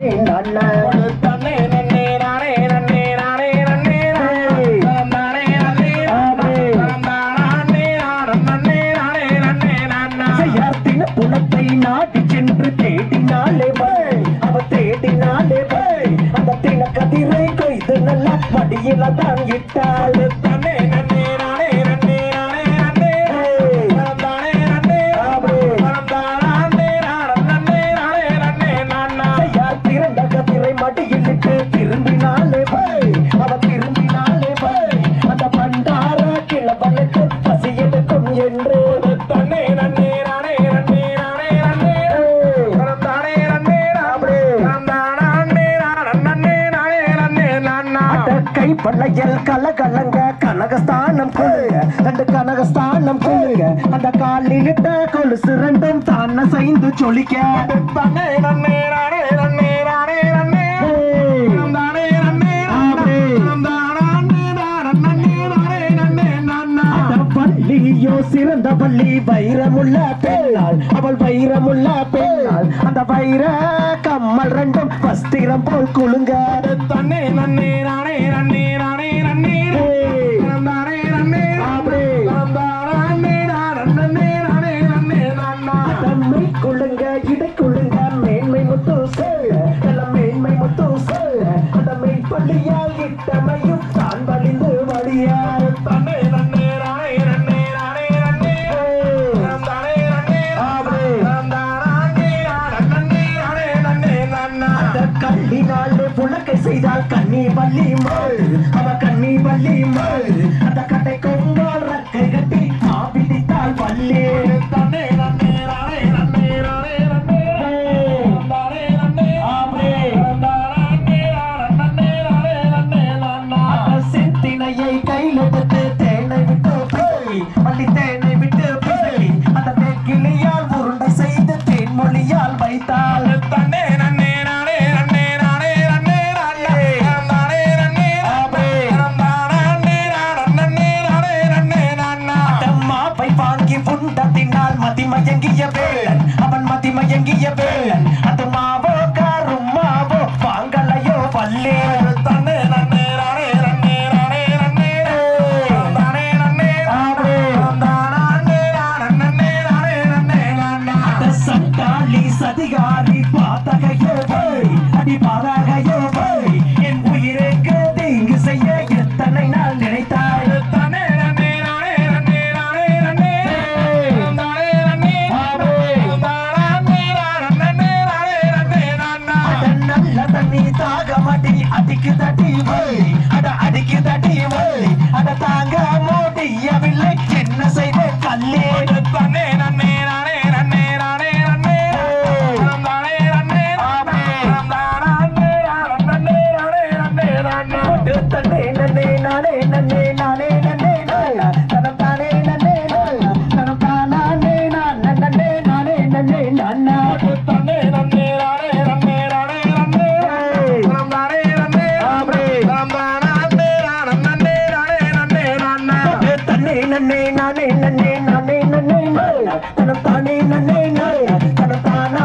நானே தன்னே சென்று தேடினாலே அவ தேடினாலே அந்த தின கதிரை கொய்து நல்லா மடியில தான் இட்டாள் கை பள்ளையல் கலகலங்க கனகஸ்தானம் கொள்ளுங்க ரெண்டு கனகஸ்தானம் கொள்ளுங்க அந்த காலிலிட்ட கொலுசு ரெண்டும் தான செய்து சொலிக்க தன்னே நன்னே நானே நன்னே நானே நன்னே பள்ளியோ சிறந்த பள்ளி வைரமுள்ள பெண்ணாள் அவள் வைரமுள்ள பெண்ணாள் அந்த வைர கம்மல் ரெண்டும் வஸ்திரம் போல் குலுங்க தன்னே நன்னே நானே நன்னே கொள்ளுங்க இடை கொள்ளுங்க மேன்மை முத்து சொல்ல நல்ல மேன்மை முத்து சொல்ல அந்த மெய்ப்பள்ளியால் இட்டமையும் தான் வலிந்து வழியார் தன்னே நன்னே நானே நன்னே நானே நன்னே தானே நன்னே ஆமே. தானே நன்னே அந்த கல்லினால் புலக்கை செய்தால் கண்ணி வள்ளி மல் அவ கண்ணி வள்ளி மல் அந்த கட்டை கொங்கால் ரக்கை கட்டி மாபிடித்தால் வள்ளி வேளன் அது மாவோ காரும் மாவோ வாங்கலையோ வல்லே தன்னே நன்னே நானே நன்னே போய் அட நன்னே நானே நன்னே நானே நன்னே நானா தனம் நன்னே நானே தனம்